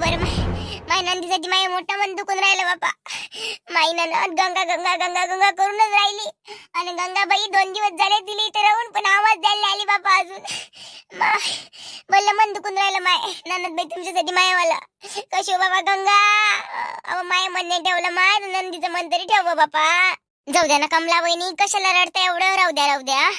बरं माय नंदीसाठी माय मोठा मन दुखून राहिलं बापा. माई ननद गंगा गंगा गंगा गंगा करूनच राहिली. आणि गंगाबाई दोन दिवस झाले दिली इथे राहून पण आवाज द्यायला आली बापा अजून. बोललं मन दुखून राहिलं माय. नंदबाई तुमच्यासाठी मायावाला कशी हो बाबा गंगा? अहो माय मन नाही ठेवलं माय. नंदीचं मन तरी ठेव बापा. जाऊ द्या ना कमला वहिनी कशाला रडता एवढं? राहू द्या राहू द्या.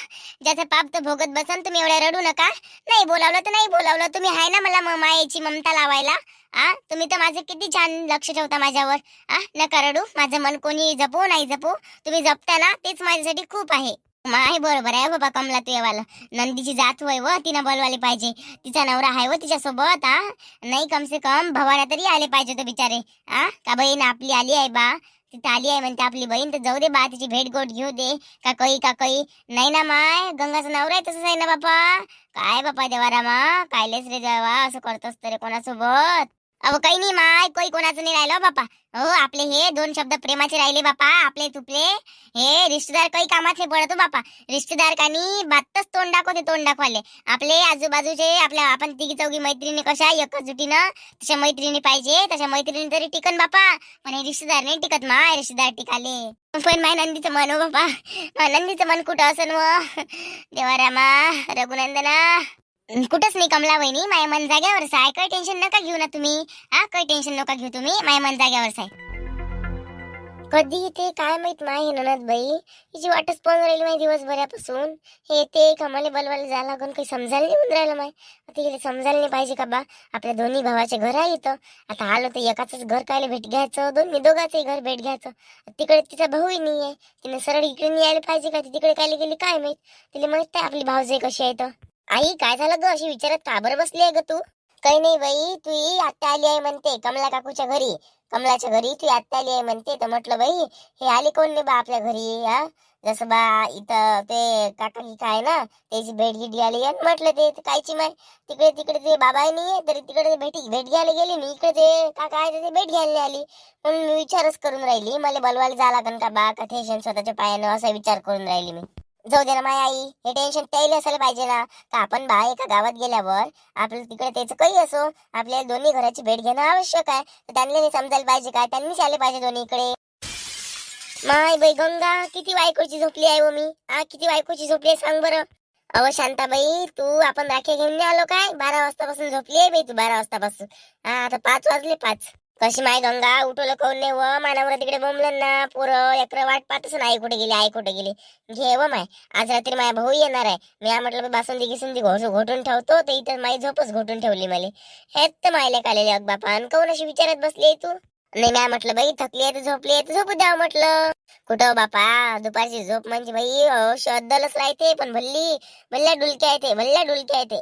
ज्याचं पाप तर भोगत बसन तुम्ही एवढ्या रडू नका. नाही बोलावलं तर नाही बोलावलं. तुम्ही आहे ना मला म- मायेची ममता लावायला. आ? तुम्ही तर माझं किती छान लक्ष ठेवता माझ्यावर. आ? नका रडू. माझं मन कोणी जपू नाही जपू. तुम्ही जपता ना तेच माझ्यासाठी खूप आहे. माय बरोबर आहे हो बाबा कमला तू येवाला नंदीची जात होय व तिनं बोलवायला पाहिजे. तिचा नवरा आहे व तिच्यासोबत आ? नाही कम से कम भवाना तरी आले पाहिजे तो बिचारे. आ? का बहीण आपली आली आहे बा? तिथं आली आहे म्हणते आपली बहीण तर जाऊ दे बा तिची भेट गोट घेऊ दे. का कई का कई. नाही ना माय गंगाचा नवरा आहे तसंच आहे ना बापा. काय बापा देवारामा कायलेच रे देवा असं करतोस तरी कोणासोबत? अहो काही नाही माय कोई कोणाचं नाही राहिलं बापा. हो आपले हे दोन शब्द प्रेमाचे राहिले बापा आपले तुपले. हे रिश्तेदार काही कामातले पडतो हो बापा. रिश्तेदार कानी बातच तोंड दाखवते तोंड दाखवाले आपले आजूबाजूचे आपल्या आपण तिघी चौघी मैत्रिणी कशा एकच जुटीनं. तशा मैत्रिणी पाहिजे तशा मैत्रिणी तरी टिकन बापा. पण हे रिश्तेदार नाही टिकत माय रिश्तेदार टिकाले. पण माय नंदीचं मन हो बापा. माय नंदीचं मन कुठं असन व? देवारामा रघुनंदना. कुठंच नाही कमला वहिनी माय मन जाग्यावरच आहे काही टेन्शन नका घेऊ ना तुम्ही. हा काही टेन्शन नका घेऊ तुम्ही. माय मन जाग्यावरच आहे कधी येते काय माहीत माही हे ननद बाई हिची वाटच पण राहिली माहिती दिवसभरापासून. हे येते कमाले बलवायला जायला लागून काही समजायला नाही होऊन राहिलं माय. आता हिला समजायला नाही पाहिजे का बा? आपल्या दोन्ही भावाचे घर आहे इथं. आता आलो तर एकाच घर कायला भेट घ्यायचं दोन्ही दोघांचंही घर भेट घ्यायचं. तिकडे तिचा भाऊही नाही आहे. तिने सरळ इकडे नाही यायला पाहिजे का? ती तिकडे कायला गेली काय माहीत? तिला माहीत आहे आपली भावजाई कशी आहे तर आई काय झालं ग? अशी विचारत का बरं बसली आहे ग तू? काही नाही बाई तू ही आत्या आली आहे म्हणते कमला काकूच्या घरी. कमलाच्या घरी तू आत्या आली आहे म्हणते तर म्हटलं बाई हे आली कोण नाही बा आपल्या घरी हा? जसं बा इथं ते काका की काय ना त्याची भेट गिट घ्यायला आणि म्हटलं ते कायची माय. तिकडे तिकडे ते बाबा नाही तरी तिकडे भेटी भेट घ्यायला गेली मी इकडे ते काका आहे ते भेट घ्यायला आली. म्हणून मी विचारच करून राहिली मला बोलवायला जा लागन का बा का ठेशन स्वतःच्या पायानं असा विचार करून राहिली मी. जाऊ दे ना माय आई हे टेन्शन त्याला असायला पाहिजे ना. तर आपण बा एका गावात गेल्यावर आपलं तिकडे त्याचं काही असो आपल्याला दोन्ही घराची भेट घेणं आवश्यक आहे. तर त्यांना समजायला पाहिजे काय त्यांनीच आले पाहिजे दोन्ही इकडे. माय बाई गंगा किती बायकोची झोपली आहे हो मी. आ किती बायकोची झोपली आहे सांग बरं. अव शांताबाई तू आपण राखी घेऊन आलो काय? बारा वाजतापासून झोपली आहे बाई तू बारा वाजतापासून. हा आता पाच वाजले पाच. कशी माय गंगा उठवलं काऊन नाही व? मानावर तिकडे बोंबलं ना. पोरं लेकरं वाट पाहतच ना आई कुठे गेली? आई कुठे गेली? घे व माय. आज रात्री माझ्या भाऊ येणार आहे. मी म्हटलं बासुंदी गिसुंदी घोस घोटून ठेवतो. तर इथं माझी झोपच घोटून ठेवली मला. हेच तर मायला कालेले अग बापा. आणि कोण अशी विचारत बसली तू? नाही म्या म्हटलं बाई थकली आहे तर झोपली आहे तर झोपू द्या म्हटलं. कुठं हो बापा? दुपारची झोप म्हणजे बाई शब्दलच राहते पण भल्ली भल्ल्या डुलक्या आहे ते भल्ल्या डुलक्या आहे ते.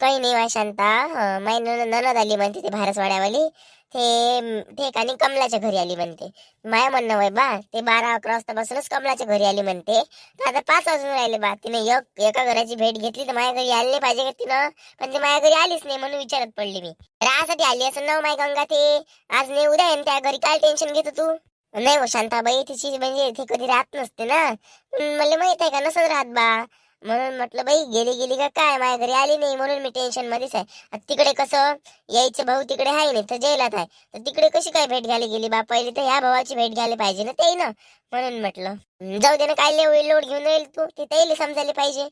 काही नाही माय शांता. माय नन- ननद आली म्हणते ते भारसवाड्यावाली. ते ते आणि कमलाच्या घरी आली म्हणते. माया म्हणणं वय बा ते बारा अकरा वाजतापासूनच कमलाच्या घरी आली म्हणते. तर आता पाच वाजून राहिले बा तिने एक एका घराची भेट घेतली तर माझ्या घरी आली नाही पाहिजे का तिनं? पण ते माझ्या घरी आलीच नाही म्हणून विचारत पडली मी. राहासाठी आली असं ना माय गंगा ते. आज नाही उद्या येईन त्या घरी काय टेन्शन घेतो तू? नाही हो शांताबाई तिची म्हणजे ते कधी राहत नसते ना. मला माहीत आहे का नसत राहत बा. म्हणून म्हटलं बाई गेली गेली का काय? माझ्या घरी आली नाही म्हणून मी टेन्शन मध्येच आहे. आता तिकडे कसं? यायचं भाऊ तिकडे आहे नाही तर जेलात आहे. तर तिकडे कशी काय भेट घ्यायला गेली बा पहिली तर ह्या भावाची भेट घ्यायला पाहिजे ना ते ना म्हणून म्हटलं जाऊ दे ना काय लय लोड घेऊन येईल तू ते समजायला पाहिजे.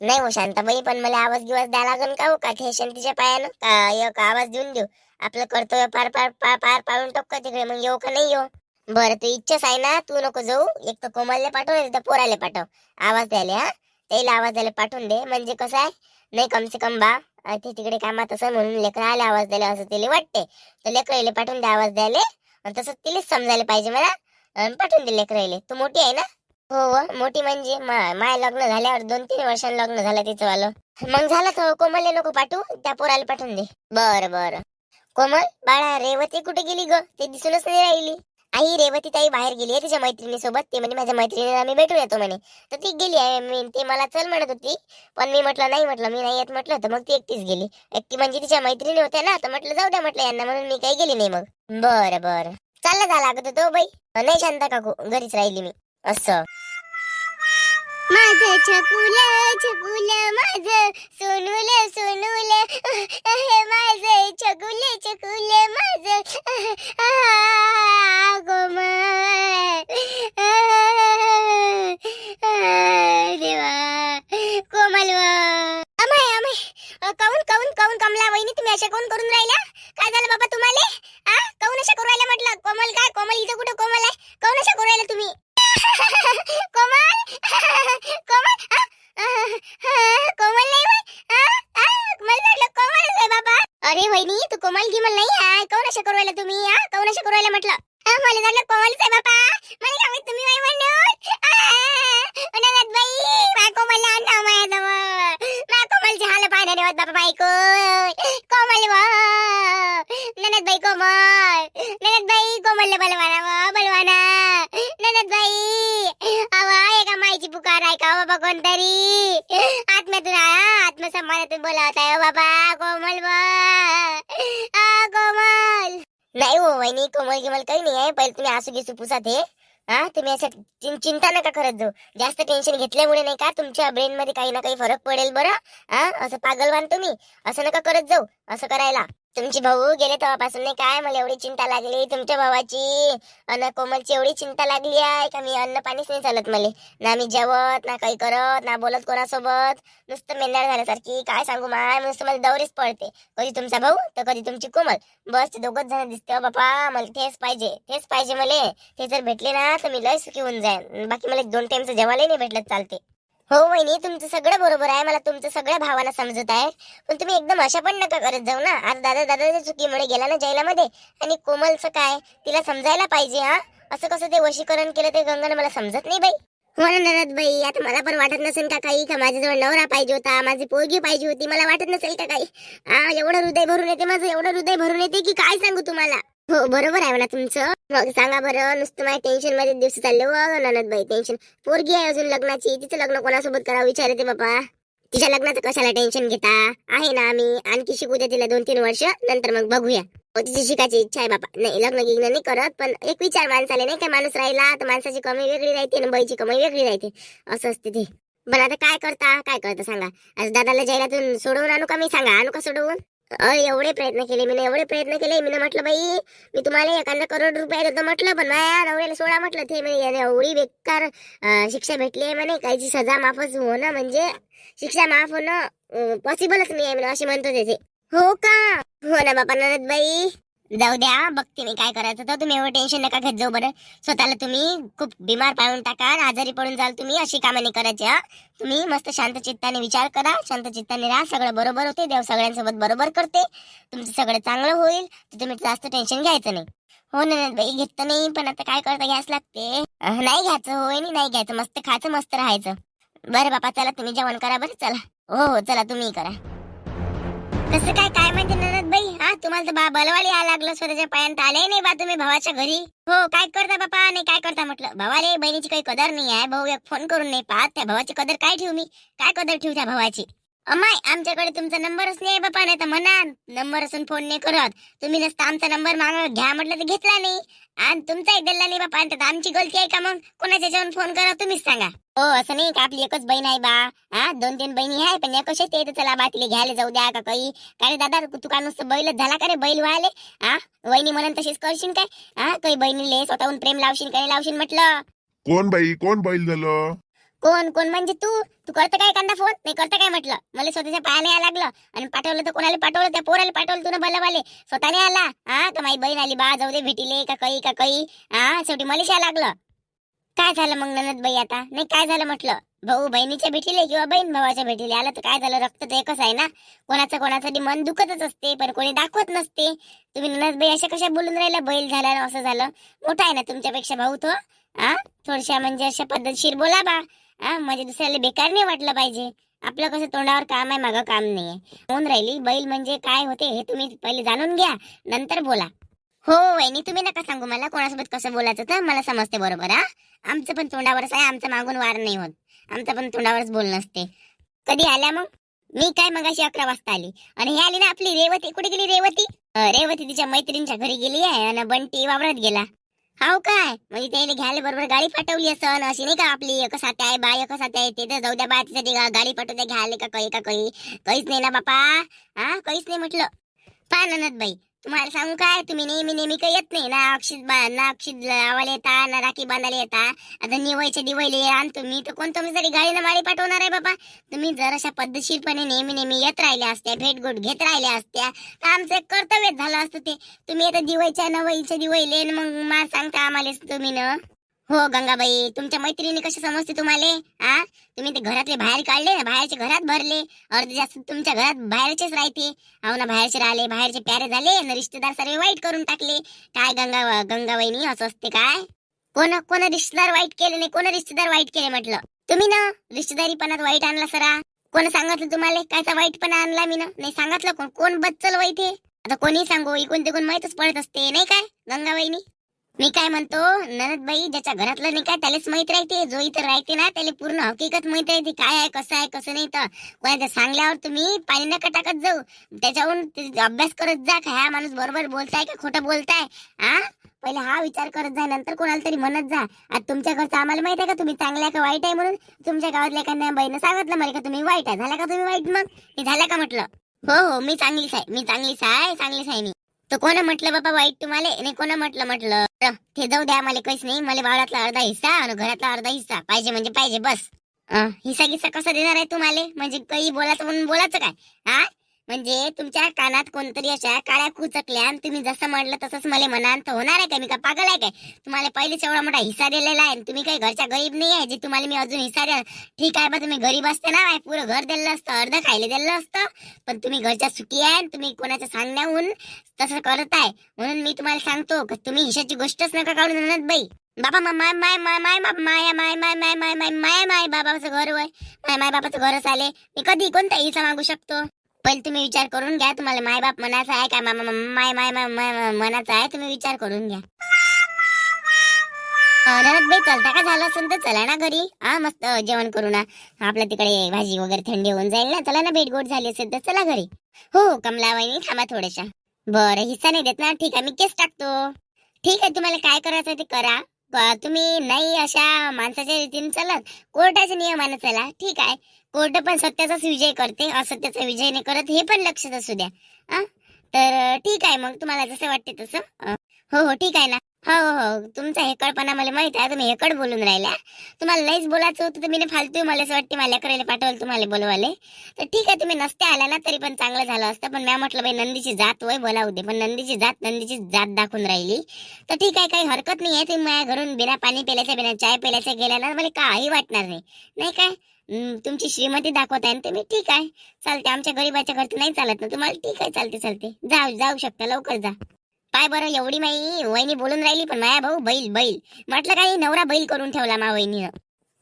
नाही हो शांताबाई पण मला आवाज गिवाज द्यायला लागन का हो? का ठेशन तिच्या पायानं? का एक आवाज देऊन देऊ? आपलं कर्तव्य पार पार पार पार पाडून टाक का तिकडे? मग येऊ का नाही येऊ? बरं तू इच्छाच आहे ना तू नको जाऊ एक तर कोमलले पाठव नाही तर पोराले पाठव. आवाज द्यायला हा? त्याला आवाज द्यायला पाठवून दे. म्हणजे कसं आहे नाही कम से कम बा ते तिकडे कामात असं म्हणून लेकरं आले आवाज द्यायला असं तिला वाटते तर लेकरायले पाठवून दे आवाज द्यायला. आणि तसं तिलाच समजायला पाहिजे मला. पाठवून दे लेकरायले तू मोठी आहे ना? हो, हो. मोठी म्हणजे माया माय लग्न झाल्यावर दोन तीन वर्षांनी लग्न झालं तिचं वालं. मग झालं तर कोमलले नको पाठवू. त्या पोराला पाठवून दे. बरं बरं. कोमल बाळा रेवती कुठे गेली ग? ते दिसूनच नाही राहिली. आई रेवती ताई बाहेर गेली आहे तिच्या मैत्रिणीसोबत. ते म्हणे माझ्या मैत्रिणीला मी भेटून येतो म्हणे. तर ती गेली आहे. मी ते मला चल म्हणत होती पण मी म्हटलं नाही म्हटलं मी नाही येत म्हटलं. तर मग ती एकटीच गेली. एकटी म्हणजे तिच्या मैत्रिणी होत्या ना तर म्हटलं जाऊ द्या म्हटलं यांना. म्हणून मी काही गेली नाही मग. बरं बरं. चालला झाला लागत तो बाई. नाही शांता काकू घरीच राहिली मी. असं. माझ छकुल छकुल माझ सोनुल सोनुल. हे माझ छकुल छकुल माझ कोमल. देवा कोमल काऊन काऊन काऊन कमला वहिनी तुम्ही अशा कोण करून राहिला काय झालं बाबा तुम्हाला? हाल बाबा बायको. कोमल ननद बाई कोमल. ननद बाई कोमल बलवाना. वा बलवाना ननद बाई आवा एका माईची पुकार आहे का हो बाबा कोणतरी आत्म्यातून आया आत्मसन्मानातून बोलावत आहे हो बाबा कोमल वा. कोमल. नाही हो वहिनी कोमल गिमल काही नाही आहे. पहिले तुम्ही आसू गिसू पुसात हे हा तुम्ही असं चिंता नका करत जाऊ. जास्त टेन्शन घेतल्यामुळे नाही का तुमच्या ब्रेन मध्ये काही ना काही फरक पडेल बरं. हा असं पागलवान तुम्ही. असं नका करत जाऊ. असं करायला. तुमची भाऊ गेले तेव्हापासून नाही काय? मला एवढी चिंता लागली. तुमच्या भावाची अन कोमलची एवढी चिंता लागली आहे का मी अन्न पाणीच नाही चालत मला? ना मी जेवत ना काही करत ना बोलत कोणासोबत. नुसतं मेंढाळ झाल्यासारखी. काय सांगू माय? नुसतं मला दौरीच पडते. कधी तुमचा भाऊ तर कधी तुमची कोमल. बस ते दोघच जण दिसते हो बापा. मला तेच पाहिजे तेच पाहिजे मला. ते जर भेटले ना तर मी लय सुखी होऊन जाईन. बाकी मला दोन टाइमचं जेवायला नाही भेटलं चालते. हो वहिनी तुमचं सगळं बरोबर आहे. मला तुमचं सगळ्या भावाला समजत आहे. पण तुम्ही एकदम अशा पण नका करत जाऊ ना. आज दादा दादाच्या चुकीमुळे गेला ना जैलामध्ये आणि कोमलचं काय? तिला समजायला पाहिजे हा? असं कसं ते वशीकरण केलं ते गंगाने मला समजत नाही बाई. हो ना नरद बाई आता मला पण वाटत नसेल का काही का माझ्याजवळ नवरा पाहिजे होता माझी पोरगी पाहिजे होती मला वाटत नसेल का काही? एवढं हृदय भरून येते माझं एवढं हृदय भरून येते की काय सांगू तुम्हाला? हो बरोबर आहे म्हणा तुमचं. मग सांगा बरं नुसतं माझ्या टेन्शनमध्ये दिवस चालले व हो, ननद बाई टेन्शन पोरगी आहे अजून लग्नाची तिचं लग्न कोणासोबत करावं विचारते बाबा तिच्या लग्नाचं कशाला टेन्शन घेता? आहे ना आम्ही आणखी शिकू द्या तिला दोन तीन वर्ष नंतर मग बघूया. हो, तिची शिकायची इच्छा आहे बाबा नाही लग्न गिग्न नाही करत पण एक विचार माणसाला नाही का माणूस राहिला तर माणसाची कमाई वेगळी राहते आणि बाईची कमाई वेगळी राहते. असं असते ते. पण आता काय करता? काय करता सांगा. आज दादाला जैलातून सोडवून आणू का मी सांगा? आणू का सोडवून? एवढे प्रयत्न केले मी एवढे प्रयत्न केले मी म्हटलं बाई मी तुम्हाला एखादा करोड रुपये देतो म्हटलं पण माझ्या नवऱ्याला सोडा म्हटलं ते म्हणे एवढी बेकार शिक्षा भेटली आहे म्हणे काहीची सजा माफच होणं म्हणजे शिक्षा माफ होणं पॉसिबलच नाही आहे म्हणे असे म्हणतो त्याचे हो का? हो ना बापा नरद बाई जाऊ द्या बघते मी काय करायचं तर. तुम्ही एवढं टेन्शन नका घेत जाऊ बरं. स्वतःला तुम्ही खूप बिमार पाळून टाका आजारी पडून जाल तुम्ही अशी कामं नाही करायची हा. तुम्ही मस्त शांत चित्ताने विचार करा शांत चित्ताने राहा. सगळं बरोबर होते. देव सगळ्यांसोबत बरोबर करते. तुमचं सगळं चांगलं होईल. तर तुम्ही जास्त टेन्शन घ्यायचं नाही. हो ना बाई घेत नाही पण आता काय करता घ्यायच लागते? नाही घ्यायचं होय नाही घ्यायचं. मस्त खायचं मस्त राहायचं. बरं बापा चला तुम्ही जेवण करा बरं चला. हो हो चला तुम्ही करा. कसं काय काय माहिती ना बाई हा तुम्हाला तर बा बलवाली या लागलं स्वतःच्या पायांत आले नाही बा तुम्ही भावाच्या घरी. हो काय करता बापा? नाही काय करता म्हटलं? भावाले बहिणीची काही कदर नाही आहे भाऊ एक फोन करून नाही पाहत त्या भावाची कदर काय ठेवू मी? काय कदर ठेवू त्या भावाची? अमाय आमच्याकडे तुमचा नंबरच नाही बापा नाही तर म्हणा नंबर असून फोन नाही करत. तुम्ही नसता आमचा नंबर माग घ्या म्हटलं तर घेतला नाही. आणि तुमचाही दिला नाही बापा आणि आमची गलती आहे का मग? कोणाच्या जेवण फोन करा तुम्हीच सांगा. हो असं नाही का? आपली एकच बहीण आहे बा. हा दोन तीन बहिणी आहे पण एकच आहे ते. चला बा तिला घ्यायला जाऊ द्या का काही. काय दादा तू का नुसतं बैलच झाला का रे? बैल व्हायले? हा? वहिनी म्हणून तशीच करशील काय? हा? काही बहिणीले स्वतःहून प्रेम लावशील काय लावशील म्हटलं? कोण बाई? कोण बैल झालं? कोण कोण? म्हणजे तू तू करतं काय कांदा फोन? नाही करतं काय म्हटलं? मला स्वतःच्या पायाला यायला लागलं. आणि पाठवलं तर कोणाला पाठवलं? त्या पोराला पाठवलं तुला भले स्वतःने आला. हा का माझी बहीण आली? बा जाऊ दे भेटीले का काही का काही हा शेवटी मलाच यायला लागलं. काय झालं मग ननद बाई आता? नाही काय झालं म्हटलं? भाऊ बहिणीच्या भेटीले किंवा बहीण भावाच्या भेटीले? आलं तर काय झालं? रक्त तर एकच आहे ना? कोणाचं कोणासाठी मन दुखतच असते पण कोणी दाखवत नसते. तुम्ही ननद बाई अशा कशा बोलून राहिला? बैल झाला ना असं झालं. मोठा आहे ना तुमच्यापेक्षा भाऊ तो? हा? थोडशा म्हणजे अशा पद्धतशीर बोला बा. हा म्हणजे दुसऱ्याला बेकार नाही वाटलं पाहिजे. आपलं कसं तोंडावर काम आहे मागं काम नाहीये. होऊन राहिली? बैल म्हणजे काय होते हे तुम्ही पहिले जाणून घ्या. नंतर बोला. हो वहिनी तुम्ही नका सांगू मला कोणासोबत कसं बोलायचं तर मला समजते बरोबर हा? आमचं पण तोंडावरच आहे आमचं मागून वार नाही होत. आमचं पण तोंडावरच बोलणं असते कधी आल्या मग? मी काय मगाशी अकरा वाजता आली. आणि हे आली ना आपली रेवती. कुठे गेली रेवती? रेवती तिच्या मैत्रिणीच्या घरी गेली आहे आणि बंटी वावरात गेला. हाव काय? म्हणजे त्याने घ्यायला बरोबर गाडी पाठवली असन अशी नाही का आपली एक साथ आहे बा एक साथ आहे ते तर जाऊ द्या बा तिसाठी गाडी पाठवते घ्यायला का काही का काही काहीच नाही ना बापा. हा काहीच नाही म्हटलं. पहा ननद बाई तुम्हाला सांगू काय? तुम्ही नेहमी नेहमी काही येत नाही. ना अक्षित बा- ना अक्षित लावायला येता ना राखी बांधायला येता. आता निवायच्या दिवाळीला आणतो तुम्ही तर कोणतं तरी गाडीनं माळी पाठवणार आहे बाबा? तुम्ही जर अशा पद्धतशीरपणे नेहमी नेहमी येत राहिल्या असत्या भेटगोट घेत राहिल्या असत्या तर आमचं एक कर्तव्यच झालं असतं ते. तुम्ही आता दिवायच्या नवईच्या दिवायले मग मला सांगता आम्हाला तुम्ही न. हो गंगाबाई तुमच्या मैत्रिणी कशी समजते तुम्हाला? आ? तुम्ही ते घरातले बाहेर काढले ना बाहेरचे घरात भरले. अर्धे जास्त तुमच्या घरात बाहेरचेच राहते. अहो ना बाहेरचे राहिले बाहेरचे प्यारे झाले ना रिश्तेदार सर्व वाईट करून टाकले. काय गंगा गंगाबाईनी असं असते काय? कोण कोण रिश्तेदार वाईट केले नाही कोण रिश्तेदार वाईट केले म्हटलं? तुम्ही ना रिश्तेदारीपणात वाईट आणला सरा. कोण सांगितलं तुम्हाला? कायचा वाईटपणा आणला मी ना? नाही सांगितलं कोण? कोण बच्चल वाईट आहे आता कोणी सांगू इकून तिकून माहितच पडत असते नाही काय गंगाबाईनी? मी काय म्हणतो ननदबाई ज्याच्या घरातलं नाही काय त्यालाच माहीत राहते. जो इथं राहते ना त्याला पूर्ण हकीकत माहीत राहते. काय आहे कसं आहे कसं नाही तर. कोणाच्या सांगल्यावर तुम्ही पाणी नका टाकत जाऊ. त्याच्याहून अभ्यास करत जा का हा माणूस बरोबर बोलताय का खोटं बोलताय? हा? पहिले हा विचार करत जा नंतर कोणाला तरी म्हणत जा. आता तुमच्या घरचं आम्हाला माहीत आहे का तुम्ही चांगल्या का वाईट आहे म्हणून? तुमच्या गावातल्या एखाद्या बाईनं सांगितलं मला का तुम्ही वाईट आहे. झाला का तुम्ही वाईट मग? मी झालं का म्हटलं? हो हो मी चांगलीच आहे. मी चांगलीच आहे चांगलीच आहे मी. तर कोण म्हटलं बाबा वाईट तुम्हाला? नाही कोण म्हटलं म्हटलं? एकदम. ते जाऊ द्या मला काहीच नाही. मला बाळातला अर्धा हिस्सा आणि घरातला अर्धा हिस्सा. पाहिजे म्हणजे पाहिजे बस. हिस्सा गिस्सा कसा देणार आहे तुम्हाला? म्हणजे काही बोलायचं म्हणून बोलायचं काय? हा? म्हणजे तुमच्या कानात कोणतरी अशा काळ्या कुचकल्या आणि तुम्ही जसं म्हटलं तसंच मला म्हणाल तर होणार आहे का मी का पागल आहे काय तुम्हाला पहिलेच एवढा मोठा हिस्सा दिलेला आहे आणि तुम्ही काही घरच्या गरीब नाही आहे जे तुम्हाला मी अजून हिस्सा द्या ठीक आहे बा तुम्ही गरीब असते ना पुरं घर दिलं असतं अर्ध खायला दिलं असतं पण तुम्ही घरच्या सुखी आहे आणि तुम्ही कोणाच्या सांगण्याहून तसं करत आहे म्हणून मी तुम्हाला सांगतो का तुम्ही हिशाची गोष्टच नका काढून आणत बाई बाबा माय माय माय माय बाप माया माय माय माय माय माय माय माय बाबाचं घर वय माय माय बाबाचं घरच आले मी कधी कोणता हिस्सा मागू शकतो पहिले तुम्ही विचार करून घ्या तुम्हाला माय बाप मनाचा आहे काय मामा माय माय माय मनाचा आहे तुम्ही विचार करून घ्या. बाई चलता का झालं असेल तर चला ना घरी. हा मस्त जेवण करू ना. आपल्या तिकडे भाजी वगैरे थंडी होऊन जाईल ना. चला ना भेट गोट झाली असेल तर चला घरी. हो कमला वहिनी थांबा थोड्याशा. बरं हिस्सा नाही देत ना. ठीक आहे मी केस टाकतो. ठीक आहे तुम्हाला काय करायचं ते करा. तुम्ही नाही अशा माणसाच्या रीतीने चलत कोर्टाच्या नियमानं चला. ठीक आहे. कोर्ट पण सत्याचाच विजय करते असत्याचा विजय नाही करत हे पण लक्षात असू द्या. हा? तर ठीक आहे मग तुम्हाला जसं वाटते तसं. हो हो ठीक आहे ना. हो हो, हो तुमचा हेकडपणा मला माहीत आहे तुम्ही हेकड बोलून राहिल्या. तुम्हाला लईच बोलायचं होतं तर मी फालतू मला असं वाटते मला करायला पाठवलं तुम्हाला बोलवाले. तर ठीक आहे तुम्ही नसते आल्या ना तरी पण चांगलं झालं असतं पण मी म्हटलं बाई नंदीची जात वय बोलावू दे पण नंदीची जात नंदीची जात दाखवून राहिली. तर ठीक आहे काही हरकत नाही आहे तुम्ही माझ्या घरून बिना पाणी पिल्याच्या बिना चाय पिल्याच्या गेल्या ना मला काही वाटणार नाही. नाही काय? तुमची श्रीमती दाखवत आहे तुम्ही ठीक आहे. चालते आमच्या गरीबाच्या घरचं नाही चालत ना तुम्हाला ठीक आहे चालते चालते जाऊ जाऊ शकता लवकर जा. पाय बरं एवढी माई वहिनी बोलून राहिली पण माया भाऊ बैल बैल. म्हटलं काही नवरा बैल करून ठेवला मा वहिनीनं.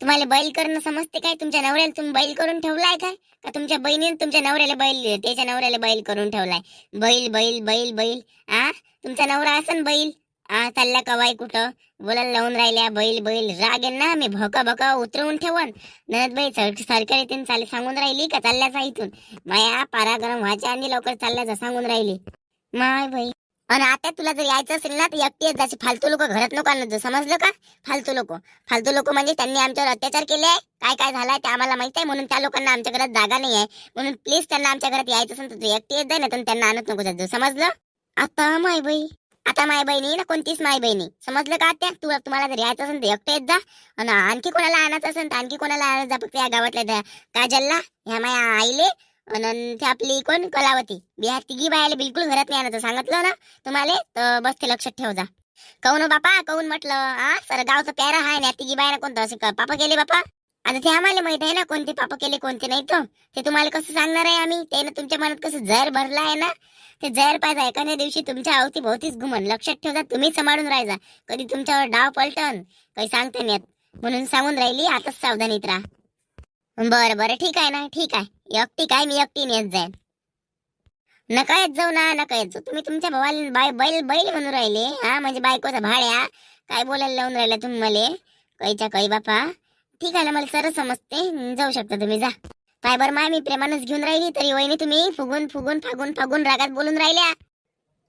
तुम्हाला बैल करणं समजते काय? तुमच्या नवऱ्याला तुम्ही बैल करून ठेवलाय काय? का तुमच्या बहिणीने तुमच्या नवऱ्याला बैल त्याच्या नवऱ्याला बैल करून ठेवलाय? बैल बैल बैल बैल. आ? तुमचा नवरा असन बैल? आ चालल्या कवाई कुठं? बोलायला लावून राहिल्या बैल बैल. राग येईल ना मी भका भका उतरवून ठेवन. ननदबाई सर सरकारी चाले सांगून राहिली का? चालल्याचा इथून. माया पारा गरम व्हायच्या आणि लवकर चालल्याचा सांगून राहिली. माय बाई. आणि आता तुला जर यायचं असेल ना तर एकटी जायची फालतू लोक घरात नको आणत समजलं का? फालतू लोक. फालतू लोक म्हणजे त्यांनी आमच्यावर अत्याचार केले आहे. काय काय झालाय ते आम्हाला माहीत आहे. म्हणून त्या लोकांना आमच्या घरात जागा नाही आहे. म्हणून प्लीज त्यांना आमच्या घरात यायचं असेल तर तू एकटी येत जाय ना तर त्यांना आणत नको जात समजलं? आता माय बाई. आता माय बहिणी ना कोणतीच माय बहिणी. समजलं का त्या तू तुम्हाला जर यायचं असेल तर एकटे येत जा. आणि आणखी कोणाला आणायचं असेल तर आणखी कोणाला आणत जा. फक्त या गावातल्या त्या काजलला ह्या माया आईले आणि ते आपली कोण? कलावती. बिहार तिघी बायाला बिलकुल घरात नाही आणायचं. सांगितलं ना तुम्हाला? तर बस ते लक्षात ठेव जा. कहून हो बापा कहून म्हटलं हा सर गावचं प्यारा हाय ना तिघी बायाला कोणतं? असे का- पापा गेले बापा? आता ते आम्हाला माहीत आहे ना कोणते पाप केले कोणते नाही तर ते तुम्हाला कसं सांगणार आहे आम्ही? ते ना तुमच्या मनात कसं जहर भरला आहे ना? ते जहर पाहिजे एखाद्या दिवशी तुमच्या अवती भोवतीच घुमन. लक्षात ठेवजा तुम्ही सांभाळून राहायचा. कधी तुमच्यावर डाव पलटन काही सांगता नाही येत. म्हणून सांगून राहिली आताच सावधानीत राहा. बरं बरं ठीक आहे ना ठीक आहे. एकटी काय मी एकटीने येत जाईन. नका येत जाऊ ना नका येत जाऊ. तुम्ही तुमच्या भावाला बाय बैल बैल म्हणून राहिले हा? म्हणजे बायकोचा भाड्या. काय बोलायला लावून राहिला तुम्ही मला? काहीच्या काही बापा? ठीक आहे ना मला सरळ समजते. जाऊ शकता तुम्ही जा. काय बरं माय मी प्रेमानच घेऊन राहिली तरी वहिनी तुम्ही. फुगून फुगून फागून फागून रागात बोलून राहिल्या.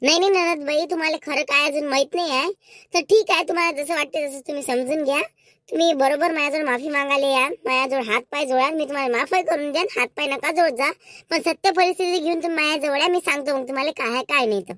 नाही नाही ननद बाई तुम्हाला खरं काय अजून माहीत नाही आहे. तर ठीक आहे तुम्हाला जसं वाटते तसं तुम्ही समजून घ्या. तुम्ही बरोबर माझ्याजवळ माफी मागायला या. माझ्याजवळ हात पाय जोडा. मी तुम्हाला माफही करून द्या हात पाय नका जोड जा. पण सत्य परिस्थिती घेऊन तुम्ही माझ्याजवळ या. मी सांगतो मग तुम्हाला काय आहे काय नाही तर.